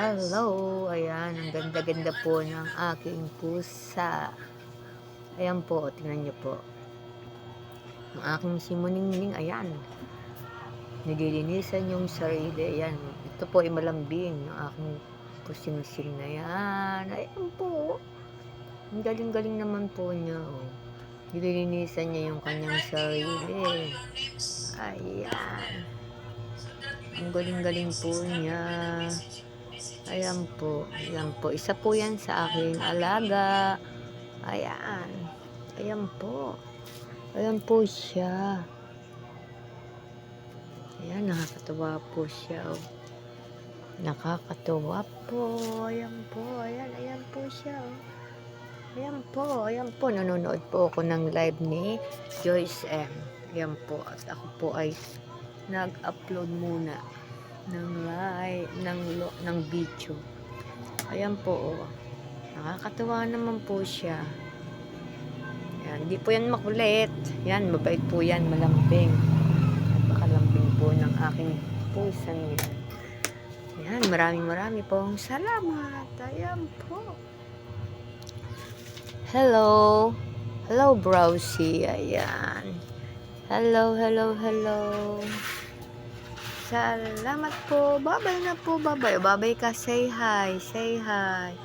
Hello! Ayan, ang ganda-ganda po ng aking pusa. Ayan po, tingnan niyo po. Ang aking simuning-ning, ayan. Nililinisan yung sarili. Ayan, ito po ay malambing. Ang aking pusing-sing na yan. Ayan po. Ang galing-galing naman po niya. Oh. Nililinisan niya yung kanyang sarili. Ayan. Ang galing-galing po niya. Ayan po. Ayan po. Isa po yan sa aking alaga. Ayan. Ayan po. Ayan po siya. Ayan, nakakatawa po siya. oh. Nakakatawa po. Ayan po. Ayan, ayan po siya. oh. Ayan po. Ayan po. Nanonood po ako ng live ni Joyce M. Ayan po. At ako po ay nag-upload muna ng live, ng, ng video. Ayan po, oh. Nakakatawa naman po siya. Yan, hindi po yan makulit. Yan, mabait po yan, malambing. Napakalambing po ng aking pusang yan. Yan, maraming marami pong salamat. Ayan po. Hello. Hello, Browsy. Ayan. Hello, hello, hello. Salamat po. Babay na po, babay. Babay ka. Say hi. Say hi.